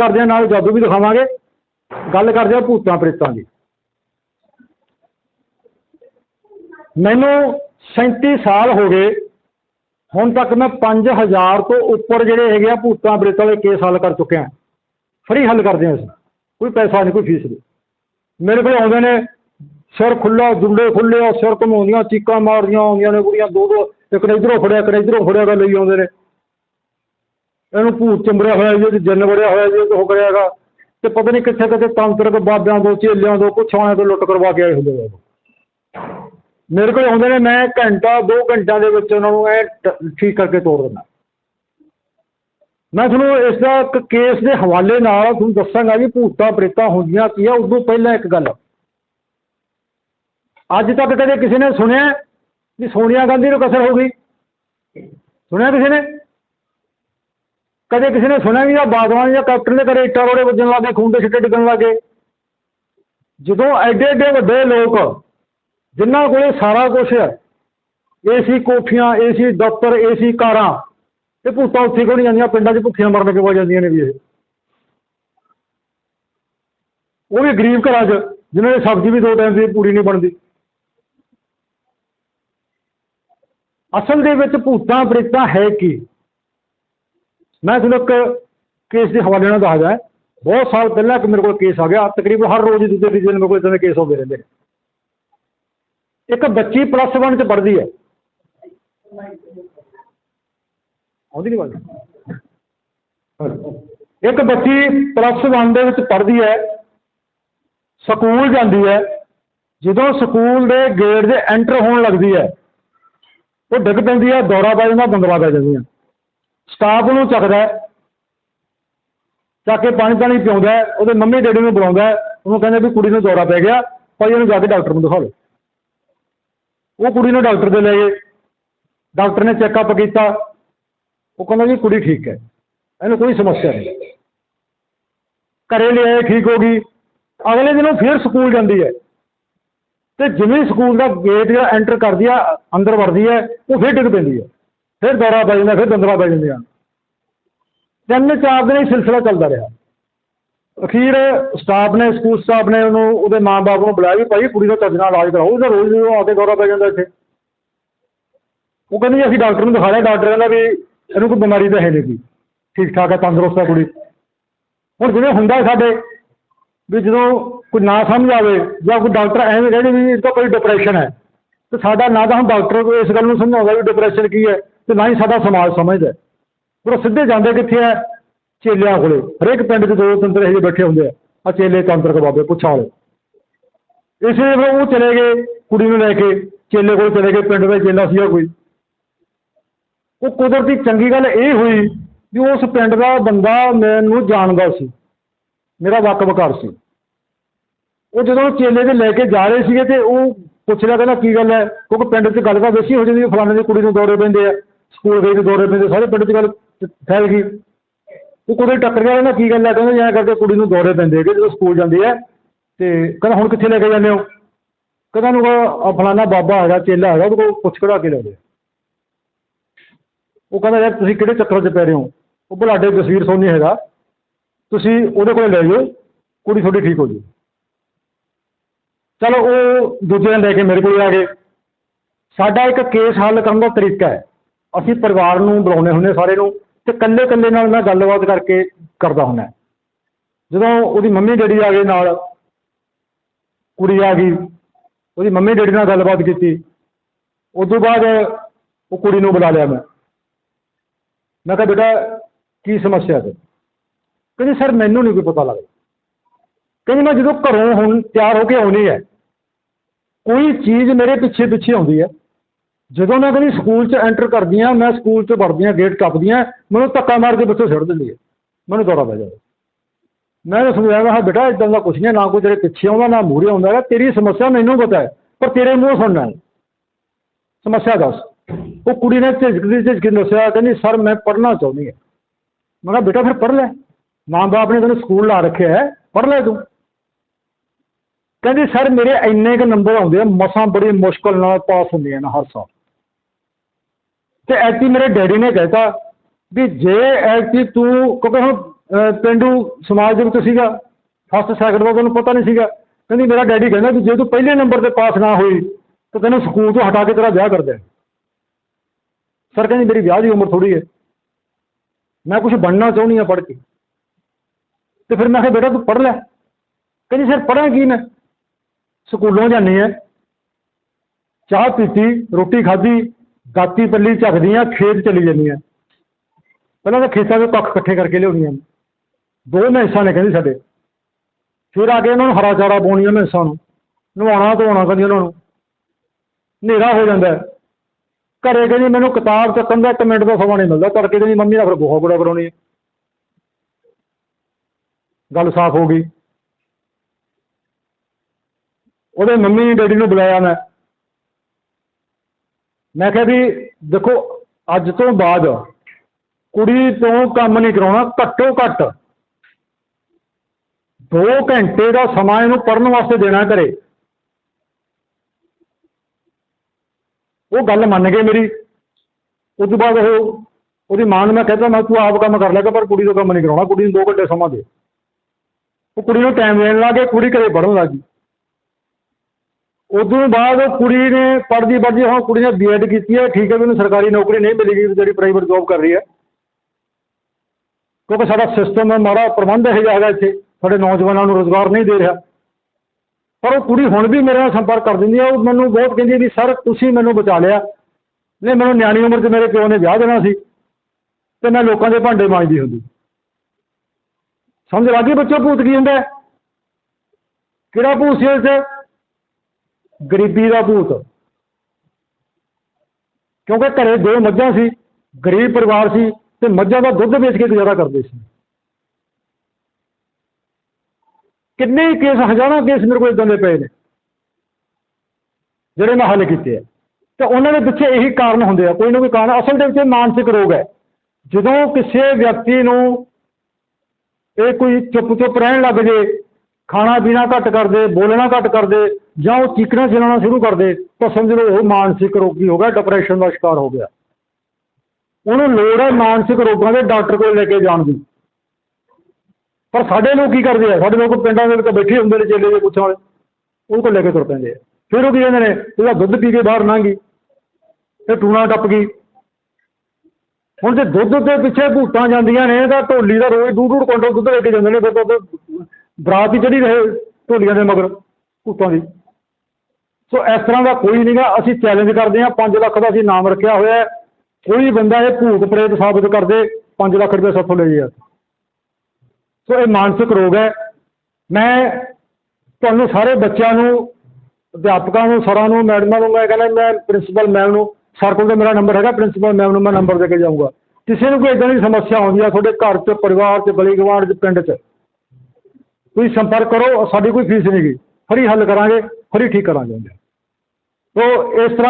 ਕਰਦੇ ਹਾਂ ਨਾਲ ਜਾਦੂ ਵੀ ਦਿਖਾਵਾਂਗੇ। ਗੱਲ ਕਰਦੇ ਹਾਂ ਭੂਤਾਂ ਪ੍ਰੇਤਾਂ ਦੀ। ਮੈਨੂੰ 37 ਸਾਲ ਹੋ ਗਏ। ਹੁਣ ਤੱਕ ਮੈਂ 5000 ਤੋਂ ਉੱਪਰ ਜਿਹੜੇ ਹੈਗੇ ਆ ਭੂਤਾਂ ਪ੍ਰੇਤਾਂ ਦੇ ਕੇਸ ਹੱਲ ਕਰ ਚੁੱਕਿਆ। ਫਰੀ ਹੱਲ ਕਰਦੇ ਹਾਂ ਅਸੀਂ। ਕੋਈ ਪੈਸਾ ਨਹੀਂ, ਕੋਈ ਫੀਸ ਨਹੀਂ। ਮੇਰੇ ਕੋਲ ਆਉਂਦੇ ਨੇ, ਸਿਰ ਖੁੱਲਾ ਜੁੰਡੇ ਖੁੱਲੇ ਆ, ਸਿਰ ਘਮਾਉਂਦੀਆਂ, ਚੀਕਾਂ ਮਾਰਦੀਆਂ, ਆਉਂਦੀਆਂ ਨੇ ਕੁੜੀਆਂ ਦੋ ਦੋ ਇੱਕ ਨੇ ਇੱਧਰੋਂ ਫੜਿਆ, ਇੱਕ ਨੇ ਇੱਧਰੋਂ ਫੜਿਆ ਤਾਂ ਲਈ ਆਉਂਦੇ ਨੇ। ਇਹਨੂੰ ਭੂਤ ਚੰਬਰਿਆ ਹੋਇਆ ਜੀ, ਇਹਦੇ ਜਨ ਵੜਿਆ ਹੋਇਆ ਜੀ ਉਹ ਹੈਗਾ। ਤੇ ਪਤਾ ਨਹੀਂ ਕਿੱਥੇ ਕਿੱਥੇ ਤਾਂਤਰਿਕ ਬਾਬਿਆਂ ਤੋਂ, ਚੇਲਿਆਂ ਤੋਂ ਪੁੱਛਾਂ ਤੋਂ ਲੁੱਟ ਕਰਵਾ ਕੇ ਆਏ ਹੁੰਦੇ ਆ ਮੇਰੇ ਕੋਲ ਆਉਂਦੇ ਨੇ, ਮੈਂ ਘੰਟਾ, ਦੋ ਘੰਟਿਆਂ ਦੇ ਵਿੱਚ ਉਹਨਾਂ ਨੂੰ ਇਹ ਠੀਕ ਕਰਕੇ ਤੋੜ ਦਿੰਦਾ। ਮੈਂ ਤੁਹਾਨੂੰ ਇਸ ਦਾ ਇੱਕ ਕੇਸ ਦੇ ਹਵਾਲੇ ਨਾਲ ਤੁਹਾਨੂੰ ਦੱਸਾਂਗਾ ਵੀ ਭੂਤਾਂ ਪ੍ਰੇਤਾਂ ਹੁੰਦੀਆਂ ਕੀ ਆ, ਉਦੋਂ ਪਹਿਲਾਂ ਇੱਕ ਗੱਲ। ਅੱਜ ਤੱਕ ਕਦੇ ਕਿਸੇ ਨੇ ਸੁਣਿਆ ਵੀ ਸੋਨੀਆ ਗਾਂਧੀ ਨੂੰ ਕਸਰ ਹੋ ਗਈ? ਸੁਣਿਆ ਕਿਸੇ ਨੇ? ਕਦੇ ਕਿਸੇ ਨੇ ਸੁਣਿਆ ਵੀ ਆ ਬਾਦਵਾਨ ਜਾਂ ਕੈਪਟਨ ਦੇ ਘਰੇ ਇੱਟਾਂ ਰੋੜੇ ਵੱਜਣ ਲੱਗੇ ਖੂਨ ਦੇ ਛਿੱਟੇ ਡਿੱਗਣ ਲੱਗੇ ਜਦੋਂ ਐਡੇ ਐਡੇ ਵੱਡੇ ਲੋਕ, ਜਿਨ੍ਹਾਂ ਕੋਲੇ ਸਾਰਾ ਕੁਝ ਹੈ ਏਸੀ ਕੋਠੀਆਂ ਏਸੀ ਦਫ਼ਤਰ ਏਸੀ ਕਾਰਾਂ, ਤੇ ਭੂਤਾਂ ਉੱਥੇ ਕਿਉਂ ਨਹੀਂ ਜਾਂਦੀਆਂ? ਪਿੰਡਾਂ 'ਚ ਭੁੱਖੀਆਂ ਮਰਨ ਕੇ ਜਾਂਦੀਆਂ ਨੇ ਵੀ ਇਹ। ਉਹ ਵੀ ਗਰੀਬ ਘਰਾਂ 'ਚ, ਜਿਨ੍ਹਾਂ ਦੀ ਸਬਜ਼ੀ ਵੀ ਦੋ ਟਾਈਮ ਦੀ ਪੂਰੀ ਨਹੀਂ ਬਣਦੀ। ਅਸਲ ਦੇ ਵਿੱਚ ਭੂਤਾਂ ਪ੍ਰੇਤਾਂ ਹੈ ਕੀ? ਮੈਂ ਤੁਹਾਨੂੰ ਇੱਕ ਕੇਸ ਦੇ ਹਵਾਲੇ ਨਾਲ ਦੱਸਦਾ। ਬਹੁਤ ਸਾਲ ਪਹਿਲਾਂ ਇੱਕ ਮੇਰੇ ਕੋਲ ਕੇਸ ਆ ਗਿਆ। ਤਕਰੀਬਨ ਹਰ ਰੋਜ਼ ਦੂਜੇ ਤੀਜੇ ਦਿਨ ਮੇਰੇ ਕੋਲ ਇਦਾਂ ਦੇ ਕੇਸ ਹੁੰਦੇ ਰਹਿੰਦੇ। ਇੱਕ ਬੱਚੀ ਪਲੱਸ 1 ਚ ਪੜ੍ਹਦੀ ਹੈ। ਆਉਂਦੀ ਨਹੀਂ ਗੱਲ ਇੱਕ ਬੱਚੀ ਪਲੱਸ 1 ਦੇ ਵਿੱਚ ਪੜ੍ਹਦੀ ਹੈ। ਸਕੂਲ ਜਾਂਦੀ ਹੈ। ਜਦੋਂ ਸਕੂਲ ਦੇ ਗੇਟ ਦੇ ਐਂਟਰ ਹੋਣ ਲੱਗਦੀ ਹੈ, ਉਹ ਡਿੱਗ ਪੈਂਦੀ ਹੈ ਦੌਰਾ ਪੈ ਜਾਂਦਾ ਦੰਦਵਾ ਪੈ ਜਾਂਦੀਆਂ ਸਟਾਫ ਉਹਨੂੰ ਚੱਕਦਾ ਚੱਕ ਕੇ ਪਾਣੀ ਪਾਣੀ ਪਿਆਉਂਦਾ ਉਹਦੇ ਮੰਮੀ ਡੈਡੀ ਨੂੰ ਬੁਲਾਉਂਦਾ ਉਹਨੂੰ ਕਹਿੰਦਾ ਵੀ ਕੁੜੀ ਨੂੰ ਦੌਰਾ ਪੈ ਗਿਆ। ਭਾਈ ਉਹਨੂੰ ਜਾ ਕੇ ਡਾਕਟਰ ਨੂੰ ਦਿਖਾ ਲਓ ਉਹ ਕੁੜੀ ਨੂੰ ਡਾਕਟਰ ਦੇ ਲੈ ਗਏ। ਡਾਕਟਰ ਨੇ ਚੈੱਕਅਪ ਕੀਤਾ। ਉਹ ਕਹਿੰਦਾ ਜੀ ਕੁੜੀ ਠੀਕ ਹੈ। ਇਹਨੂੰ ਕੋਈ ਸਮੱਸਿਆ ਨਹੀਂ। ਘਰੇ ਲਿਆਏ ਠੀਕ ਹੋ ਗਈ। ਅਗਲੇ ਦਿਨ ਉਹ ਫਿਰ ਸਕੂਲ ਜਾਂਦੀ ਹੈ। ਤੇ ਜਿਵੇਂ ਸਕੂਲ ਦਾ ਗੇਟ ਜਿਹੜਾ ਐਂਟਰ ਕਰਦੀ ਆ, ਅੰਦਰ ਵੜਦੀ ਹੈ, ਉਹ ਫਿਰ ਡਿੱਗ ਪੈਂਦੀ ਹੈ। ਫਿਰ ਦੌਰਾ ਪੈ ਜਾਂਦਾ, ਫਿਰ ਦੰਦਲਾਂ ਪੈ ਜਾਂਦੀਆਂ ਤਿੰਨ ਚਾਰ ਦਿਨ ਇਹ ਸਿਲਸਿਲਾ ਚੱਲਦਾ ਰਿਹਾ। ਅਖੀਰ ਸਟਾਫ ਨੇ ਸਕੂਲ ਸਟਾਫ ਨੇ ਉਹਨੂੰ, ਉਹਦੇ ਮਾਂ-ਬਾਪ ਨੂੰ ਬੁਲਾਇਆ ਵੀ ਭਾਈ ਕੁੜੀ ਦਾ ਚੱਜ ਨਾਲ ਇਲਾਜ ਕਰਾਓ, ਉਹਦਾ ਰੋਜ਼ ਉਹ ਆ ਕੇ ਦੌਰਾ ਪੈ ਜਾਂਦਾ ਇੱਥੇ। ਉਹ ਕਹਿੰਦੀ ਅਸੀਂ ਡਾਕਟਰ ਨੂੰ ਦਿਖਾ ਲਿਆ, ਡਾਕਟਰ ਕਹਿੰਦਾ ਵੀ ਇਹਨੂੰ ਕੋਈ ਬਿਮਾਰੀ ਤਾਂ ਹੈ ਨਹੀਂ ਗੀ ਠੀਕ ਠਾਕ ਹੈ ਤੰਦਰੁਸਤ ਹੈ ਕੁੜੀ। ਹੁਣ ਜਿਵੇਂ ਹੁੰਦਾ ਸਾਡੇ, ਵੀ ਜਦੋਂ ਕੋਈ ਨਾ ਸਮਝ ਆਵੇ ਜਾਂ ਕੋਈ ਡਾਕਟਰ ਐਵੇਂ ਕਹਿੰਦੇ ਵੀ ਇਹ ਤਾਂ ਕੋਈ ਡਿਪਰੈਸ਼ਨ ਹੈ। ਤੇ ਸਾਡਾ ਨਾ ਤਾਂ ਹੁਣ ਡਾਕਟਰ ਕੋਈ ਇਸ ਗੱਲ ਨੂੰ ਸਮਝਾਉਂਦਾ ਵੀ ਡਿਪਰੈਸ਼ਨ ਕੀ ਹੈ। ਤੇ ਨਾ ਹੀ ਸਾਡਾ ਸਮਾਜ ਸਮਝਦਾ ਪਰ ਸਿੱਧੇ ਜਾਂਦੇ ਕਿੱਥੇ ਹੈ? ਚੇਲਿਆਂ ਕੋਲੇ। ਹਰੇਕ ਪਿੰਡ 'ਚ ਦੋ ਤਿੰਨ ਤਰ੍ਹਾਂ ਦੇ ਬੈਠੇ ਹੁੰਦੇ ਆ। ਆ ਚੇਲੇ ਤੰਤਰਕ ਬਾਬੇ, ਪੁੱਛਾਂ ਵਾਲੇ। ਇਸੇ ਫਿਰ ਉਹ ਚਲੇ ਗਏ, ਕੁੜੀ ਨੂੰ ਲੈ ਕੇ, ਚੇਲੇ ਕੋਲ ਚਲੇ ਗਏ, ਪਿੰਡ ਦਾ ਚੇਲਾ ਸੀਗਾ ਕੋਈ। ਉਹ ਕੁਦਰਤੀ ਚੰਗੀ ਗੱਲ ਇਹ ਹੋਈ ਵੀ ਉਸ ਪਿੰਡ ਦਾ ਬੰਦਾ ਮੈਨੂੰ ਜਾਣਦਾ ਸੀ। ਮੇਰਾ ਵਕਬਕਾਰ ਸੀ। ਉਹ ਜਦੋਂ ਚੇਲੇ ਦੇ ਲੈ ਕੇ ਜਾ ਰਹੇ ਸੀਗੇ ਤੇ ਉਹ ਪੁੱਛ ਰਿਹਾ ਕਹਿੰਦਾ, ਕੀ ਗੱਲ ਹੈ? ਕਿਉਂਕਿ ਪਿੰਡ 'ਚ ਗੱਲ ਤਾਂ ਵੈਸੀ ਹੋ ਜਾਂਦੀ ਵੀ ਫਲਾਣੇ ਦੀ ਕੁੜੀ ਨੂੰ ਦੌਰੇ ਪੈਂਦੇ ਆ। ਸਕੂਲ ਗਏ ਤੇ ਦੌਰੇ ਪੈਂਦੇ ਸਾਰੇ ਪਿੰਡ 'ਚ ਗੱਲ ਫੈਲ ਗਈ। ਉਹ ਕੁੜੀ ਟੱਕਰ ਗਿਆ, ਕਹਿੰਦਾ ਕੀ ਗੱਲ ਹੈ? ਕਹਿੰਦਾ ਐਂ ਕਰਕੇ ਕੁੜੀ ਨੂੰ ਦੌਰੇ ਪੈਂਦੇ ਹੈਗੇ ਜਦੋਂ ਸਕੂਲ ਜਾਂਦੀ ਹੈ ਤੇ ਕਹਿੰਦਾ ਹੁਣ ਕਿੱਥੇ ਲੈ ਕੇ ਜਾਂਦੇ ਹੋ? ਕਹਿੰਦਾ ਉਹਨੂੰ ਆ ਫਲਾਣਾ ਬਾਬਾ ਹੈਗਾ, ਚੇਲਾ ਹੈਗਾ, ਉਹਦੇ ਕੋਲ ਪੁੱਛ ਕਢਾ ਕੇ ਲੈ ਦੇ ਉਹ ਕਹਿੰਦਾ ਯਾਰ ਤੁਸੀਂ ਕਿਹੜੇ ਚੱਕਰ 'ਚ ਪੈ ਰਹੇ ਹੋ? ਉਹ ਬੁਲਾਡੇ ਜਸਵੀਰ ਸੋਨੀ ਹੈਗਾ। ਤੁਸੀਂ ਉਹਦੇ ਕੋਲ ਲੈ ਜਾਓ, ਕੁੜੀ ਤੁਹਾਡੀ ਠੀਕ ਹੋ ਜੂ। ਚਲੋ ਉਹ ਦੂਜੇ ਦਿਨ ਲੈ ਕੇ ਮੇਰੇ ਕੋਲ ਆ ਗਏ। ਸਾਡਾ ਇੱਕ ਕੇਸ ਹੱਲ ਕਰਨ ਦਾ ਤਰੀਕਾ ਹੈ। ਅਸੀਂ ਪਰਿਵਾਰ ਨੂੰ ਬੁਲਾਉਂਦੇ ਹੁੰਦੇ ਸਾਰੇ ਨੂੰ ਤੇ ਇਕੱਲੇ ਇਕੱਲੇ ਨਾਲ ਮੈਂ ਗੱਲਬਾਤ ਕਰਕੇ ਕਰਦਾ ਹੁੰਦਾ ਜਦੋਂ ਉਹਦੀ ਮੰਮੀ ਡੈਡੀ ਆ ਗਏ ਨਾਲ, ਕੁੜੀ ਆ ਗਈ, ਉਹਦੀ ਮੰਮੀ ਡੈਡੀ ਨਾਲ ਗੱਲਬਾਤ ਕੀਤੀ ਉਸ ਤੋਂ ਬਾਅਦ ਉਹ ਕੁੜੀ ਨੂੰ ਬੁਲਾ ਲਿਆ ਮੈਂ। ਮੈਂ ਕਿਹਾ, ਬੇਟਾ, ਕੀ ਸਮੱਸਿਆ ਹੈ ਕਹਿੰਦੀ, ਸਰ, ਮੈਨੂੰ ਨਹੀਂ ਕੋਈ ਪਤਾ ਲੱਗਦਾ। ਕਹਿੰਦੀ, ਮੈਂ ਜਦੋਂ ਘਰੋਂ ਹੁਣ ਤਿਆਰ ਹੋ ਕੇ ਆਉਣੀ ਹੈ, ਕੋਈ ਚੀਜ਼ ਮੇਰੇ ਪਿੱਛੇ ਪਿੱਛੇ ਆਉਂਦੀ ਹੈ। ਜਦੋਂ ਮੈਂ ਕਹਿੰਦੀ ਸਕੂਲ 'ਚ ਐਂਟਰ ਕਰਦੀ ਹਾਂ ਮੈਂ ਸਕੂਲ 'ਚ ਵੜਦੀ ਹਾਂ ਗੇਟ ਟੱਪਦੀ ਹਾਂ ਮੈਨੂੰ ਧੱਕਾ ਮਾਰ ਕੇ ਬੱਚੋਂ ਛੱਡ ਦਿੰਦੀ ਹੈ ਮੈਨੂੰ ਦੌੜਾ ਪੈ ਜਾਂਦਾ। ਮੈਂ ਉਹਨੂੰ ਸਮਝਾਇਆ, ਮੈਂ ਕਿਹਾ, ਬੇਟਾ ਇਦਾਂ ਦਾ ਕੁਛ ਨਹੀਂ ਨਾ ਕੋਈ ਤੇਰੇ ਪਿੱਛੇ ਆਉਂਦਾ, ਨਾ ਮੂਹਰੇ ਆਉਂਦਾ ਹੈਗਾ। ਤੇਰੀ ਸਮੱਸਿਆ ਮੈਨੂੰ ਪਤਾ ਹੈ, ਪਰ ਤੇਰੇ ਮੂੰਹ ਸੁਣਨਾ ਹੈ। ਸਮੱਸਿਆ ਦੱਸ। ਉਹ ਕੁੜੀ ਨੇ ਝਿਜਕਦੀ ਝਿਜਕਦੀ ਦੱਸਿਆ, ਕਹਿੰਦੀ, ਸਰ, ਮੈਂ ਪੜ੍ਹਨਾ ਚਾਹੁੰਦੀ ਹਾਂ। ਮੈਂ ਕਿਹਾ, ਬੇਟਾ, ਫਿਰ ਪੜ੍ਹ ਲੈ। ਮਾਂ ਬਾਪ ਨੇ ਤੈਨੂੰ ਸਕੂਲ ਲਾ ਰੱਖਿਆ ਹੈ, ਪੜ੍ਹ ਲੈ ਤੂੰ। ਕਹਿੰਦੀ, ਸਰ, ਮੇਰੇ ਇੰਨੇ ਕੁ ਨੰਬਰ ਆਉਂਦੇ ਆ, ਮਸਾਂ ਬੜੀ ਮੁਸ਼ਕਲ ਨਾਲ ਪਾਸ ਹੁੰਦੀਆਂ ਨੇ ਹਰ ਸਾਲ। ਤੇ ਐਤੀ ਮੇਰੇ ਡੈਡੀ ਨੇ ਕਹਿਤਾ ਵੀ ਜੇ ਐਤੀ ਤੂੰ, ਕਿਉਂਕਿ ਹੁਣ ਪੇਂਡੂ ਸਮਾਜ ਦੇ ਵਿੱਚ ਸੀਗਾ ਫਸਟ ਸੈਕਿੰਡ ਦਾ ਤੈਨੂੰ ਪਤਾ ਨਹੀਂ ਸੀਗਾ, ਕਹਿੰਦੀ ਮੇਰਾ ਡੈਡੀ ਕਹਿੰਦਾ ਵੀ ਜੇ ਤੂੰ ਪਹਿਲੇ ਨੰਬਰ ਤੇ ਪਾਸ ਨਾ ਹੋਈ, ਤਾਂ ਤੈਨੂੰ ਸਕੂਲ ਤੋਂ ਹਟਾ ਕੇ ਤੇਰਾ ਵਿਆਹ ਕਰ ਦਿਆਂ ਸਰ ਕਹਿੰਦੀ ਮੇਰੀ ਵਿਆਹ ਦੀ ਉਮਰ ਥੋੜੀ ਹੈ। ਮੈਂ ਕੁਝ ਬਣਨਾ ਚਾਹੁੰਦੀ ਆ ਪੜ੍ਹ ਕੇ। ਤੇ ਫਿਰ ਮੈਂ ਕਿਹਾ, ਬੇਟਾ ਤੂੰ ਪੜ੍ਹ ਲੈ। ਕਹਿੰਦੀ ਸਰ ਪੜ੍ਹਾਂ ਕੀ ਮੈਂ? ਸਕੂਲੋਂ ਜਾਂਦੀ ਹੈ। ਚਾਹ ਪੀਤੀ, ਰੋਟੀ ਖਾਧੀ ਦਾਤੀ ਪੱਲੀ ਝੱਕਦੀਆਂ, ਖੇਤ ਚਲੀ ਜਾਂਦੀਆਂ। ਪਹਿਲਾਂ ਤਾਂ ਖੇਤਾਂ ਦੇ ਪੱਖ ਇਕੱਠੇ ਕਰਕੇ ਲਿਆਉਣੀਆਂ। ਦੋ ਮੈਸਾਂ ਨੇ ਕਹਿੰਦੀ ਸਾਡੇ। ਫਿਰ ਆ ਕੇ ਉਹਨਾਂ ਨੂੰ ਹਰਾ ਚਾਰਾ ਪਾਉਣੀਆਂ ਮੈਸਾਂ ਨੂੰ। ਨਵਾਉਣਾ, ਧੋਣਾ, ਕਦੀ ਉਹਨਾਂ ਨੂੰ। ਹਨੇਰਾ ਹੋ ਜਾਂਦਾ ਹੈ। ਘਰੇ ਕਹਿੰਦੀ, ਮੈਨੂੰ ਕਿਤਾਬ ਚੱਕਣ ਦਾ ਇੱਕ ਮਿੰਟ ਦਾ ਸਮਾਂ ਨਹੀਂ ਮਿਲਦਾ। ਤੜਕੇ ਕਹਿੰਦੀ, ਮੰਮੀ ਦਾ ਫਿਰ ਗੋਹਾ ਗੁੜਾ ਕਰਾਉਣੀ ਹੈ। ਗੱਲ ਸਾਫ਼ ਹੋ ਗਈ। ਉਹਦੇ ਮੰਮੀ ਡੈਡੀ ਨੂੰ ਬੁਲਾਇਆ ਮੈਂ। ਮੈਂ ਕਿਹਾ ਵੀ ਦੇਖੋ, ਅੱਜ ਤੋਂ ਬਾਅਦ ਕੁੜੀ ਤੋਂ ਕੰਮ ਨਹੀਂ ਕਰਾਉਣਾ, ਘੱਟੋ ਘੱਟ 2 ਘੰਟੇ ਦਾ ਸਮਾਂ ਇਹਨੂੰ ਪੜਨ ਵਾਸਤੇ ਦੇਣਾ ਘਰੇ ਉਹ ਗੱਲ ਮੰਨ ਗਏ ਮੇਰੀ। ਉਸ ਤੋਂ ਬਾਅਦ ਉਹ, ਉਹਦੀ ਮਾਂ ਨੂੰ ਮੈਂ ਕਹਿੰਦਾ ਮੈਂ ਤੂੰ ਆਪ ਕੰਮ ਕਰ ਲੈਗਾ ਪਰ ਕੁੜੀ ਤੋਂ ਕੰਮ ਨਹੀਂ ਕਰਾਉਣਾ, ਕੁੜੀ ਨੂੰ 2 ਘੰਟੇ ਸਮਾਂ ਦੇ। ਉਹ ਕੁੜੀ ਨੂੰ ਟਾਈਮ ਦੇਣ ਲੱਗੇ ਕੁੜੀ ਘਰੇ ਪੜਨ ਲੱਗੀ ਉਦੋਂ ਬਾਅਦ ਕੁੜੀ ਨੇ ਪੜ੍ਹਦੀ ਪੜ੍ਹਦੀ ਹੁਣ ਕੁੜੀ ਨੇ ਬੀਐਡ ਕੀਤੀ ਹੈ, ਠੀਕ ਹੈ ਵੀ ਉਹਨੂੰ ਸਰਕਾਰੀ ਨੌਕਰੀ ਨਹੀਂ ਮਿਲੇਗੀ ਜਿਹੜੀ ਪ੍ਰਾਈਵੇਟ ਜੋਬ ਕਰ ਰਹੀ ਹੈ। ਕਿਉਂਕਿ ਸਾਡਾ ਸਿਸਟਮ ਮਾੜਾ ਪ੍ਰਬੰਧ ਇਹੋ ਜਿਹਾ ਹੈਗਾ ਇੱਥੇ, ਸਾਡੇ ਨੌਜਵਾਨਾਂ ਨੂੰ ਰੋਜ਼ਗਾਰ ਨਹੀਂ ਦੇ ਰਿਹਾ। ਪਰ ਉਹ ਕੁੜੀ ਹੁਣ ਵੀ ਮੇਰੇ ਨਾਲ ਸੰਪਰਕ ਕਰ ਦਿੰਦੀ ਹੈ, ਉਹ ਮੈਨੂੰ ਬਹੁਤ ਕਹਿੰਦੀ ਵੀ, ਸਰ, ਤੁਸੀਂ ਮੈਨੂੰ ਬਚਾ ਲਿਆ। ਨਹੀਂ, ਮੈਨੂੰ ਨਿਆਣੀ ਉਮਰ 'ਚ ਮੇਰੇ ਪਿਓ ਨੇ ਵਿਆਹ ਦੇਣਾ ਸੀ, ਤੇ ਮੈਂ ਲੋਕਾਂ ਦੇ ਭਾਂਡੇ ਮਾਂਜਦੀ ਹੁੰਦੀ। ਸਮਝ ਲੱਗੀ ਬੱਚੋ, ਭੂਤ ਕੀ ਹੁੰਦਾ ਕਿਹੜਾ ਭੂਤ ਸੀ ਇਹ ਗਰੀਬੀ ਦਾ ਭੂਤ। ਕਿਉਂਕਿ ਘਰੇ ਦੋ ਮੱਝਾਂ ਸੀ, ਗਰੀਬ ਪਰਿਵਾਰ ਸੀ ਤੇ ਮੱਝਾਂ ਦਾ ਦੁੱਧ ਵੇਚ ਕੇ ਗੁਜ਼ਾਰਾ ਕਰਦੇ ਸੀ। ਕਿੰਨੇ ਕੇਸ, ਹਜ਼ਾਰਾਂ ਕੇਸ ਮੇਰੇ ਕੋਲ ਇਦਾਂ ਦੇ ਪਏ ਨੇ, ਜਿਹੜੇ ਮੈਂ ਹੱਲ ਕੀਤੇ ਆ। ਤੇ ਉਹਨਾਂ ਦੇ ਪਿੱਛੇ ਇਹੀ ਕਾਰਨ ਹੁੰਦੇ ਆ। ਕੋਈ ਨਾ ਕੋਈ ਕਾਰਨ, ਅਸਲ ਦੇ ਵਿੱਚ ਮਾਨਸਿਕ ਰੋਗ ਹੈ। ਜਦੋਂ ਕਿਸੇ ਵਿਅਕਤੀ ਨੂੰ ਇਹ ਕੋਈ ਚੁੱਪ ਚੁੱਪ ਰਹਿਣ ਲੱਗ ਜੇ ਖਾਣਾ ਪੀਣਾ ਘੱਟ ਕਰਦੇ, ਬੋਲਣਾ ਘੱਟ ਕਰਦੇ ਜਾਂ ਉਹ ਚੀਕਣਾ ਚਲਾਉਣਾ ਸ਼ੁਰੂ ਕਰਦੇ, ਤਾਂ ਸਮਝ ਲਓ ਉਹ ਮਾਨਸਿਕ ਰੋਗੀ ਹੋ ਗਿਆ ਡਿਪਰੈਸ਼ਨ ਦਾ ਸ਼ਿਕਾਰ ਹੋ ਗਿਆ। ਉਹਨੂੰ ਲੋੜ ਹੈ ਮਾਨਸਿਕ ਰੋਗਾਂ ਦੇ ਡਾਕਟਰ ਕੋਲ ਲੈ ਕੇ ਜਾਣ ਦੀ। ਪਰ ਸਾਡੇ ਲੋਕ ਕੀ ਕਰਦੇ ਆ? ਸਾਡੇ ਲੋਕ ਪਿੰਡਾਂ ਦੇ ਵਿੱਚ ਬੈਠੇ ਹੁੰਦੇ ਨੇ ਚੇਲੇ ਦੇ ਪੁੱਛਾਂ ਵਾਲੇ। ਉਹ ਕੋਲ ਲੈ ਕੇ ਤੁਰ ਪੈਂਦੇ ਆ। ਫਿਰ ਉਹ ਕੀ ਕਹਿੰਦੇ ਨੇ? ਇਹਦਾ ਦੁੱਧ ਪੀ ਕੇ ਬਾਹਰ ਨਾ ਗਈ। ਇਹ ਟੂਣਾ ਟੱਪ ਗਈ। ਹੁਣ ਜੇ ਦੁੱਧ ਦੇ ਪਿੱਛੇ ਭੂਤਾਂ ਜਾਂਦੀਆਂ ਨੇ, ਤਾਂ ਢੋਲੀ ਦਾ ਰੋਜ਼ ਡੂਢ ਡੂਢ ਕੁਇੰਟਲ ਦੁੱਧ ਲੈ ਕੇ ਜਾਂਦੇ ਨੇ, ਫਿਰ ਤਾਂ ਬਰਾਤ ਹੀ ਚੜੀ ਰਹੇ ਢੋਲੀਆਂ ਦੇ ਮਗਰ ਭੂਤਾਂ ਦੀ। ਸੋ ਇਸ ਤਰ੍ਹਾਂ ਦਾ ਕੋਈ ਨਹੀਂਗਾ ਅਸੀਂ ਚੈਲੰਜ ਕਰਦੇ ਹਾਂ 5 ਲੱਖ ਦਾ ਅਸੀਂ ਨਾਮ ਰੱਖਿਆ ਹੋਇਆ ਕੋਈ ਬੰਦਾ ਇਹ ਭੂਤ ਪ੍ਰੇਤ ਸਾਬਤ ਕਰਦੇ 5 ਲੱਖ ਰੁਪਏ ਸਾਥੋਂ ਲੈ ਜਾਏ। ਸੋ ਇਹ ਮਾਨਸਿਕ ਰੋਗ ਹੈ। ਮੈਂ ਤੁਹਾਨੂੰ ਸਾਰੇ ਬੱਚਿਆਂ ਨੂੰ, ਅਧਿਆਪਕਾਂ ਨੂੰ ਸਰਾਂ ਨੂੰ, ਮੈਡਮਾਂ ਨੂੰ, ਮੈਂ ਕਹਿੰਦਾ, ਮੈਂ ਪ੍ਰਿੰਸੀਪਲ ਮੈਮ ਨੂੰ ਸਰ ਕੋਲ ਤਾਂ ਮੇਰਾ ਨੰਬਰ ਹੈਗਾ ਪ੍ਰਿੰਸੀਪਲ ਮੈਮ ਨੂੰ ਮੈਂ ਨੰਬਰ ਦੇ ਕੇ ਜਾਊਂਗਾ। ਕਿਸੇ ਨੂੰ ਕੋਈ ਇਦਾਂ ਦੀ ਸਮੱਸਿਆ ਆਉਂਦੀ ਆ, ਤੁਹਾਡੇ ਘਰ 'ਚ, ਪਰਿਵਾਰ 'ਚ, ਗਲੀ ਗਵਾਂਢ 'ਚ, ਪਿੰਡ 'ਚ ਤੁਸੀਂ ਸੰਪਰਕ ਕਰੋ, ਸਾਡੀ ਕੋਈ ਫੀਸ ਨਹੀਂ ਗੀ। ਫਰੀ ਹੱਲ ਕਰਾਂਗੇ, ਫਰੀ ਠੀਕ ਕਰਾਂਗੇ। ਸੋ ਇਸ ਤਰ੍ਹਾਂ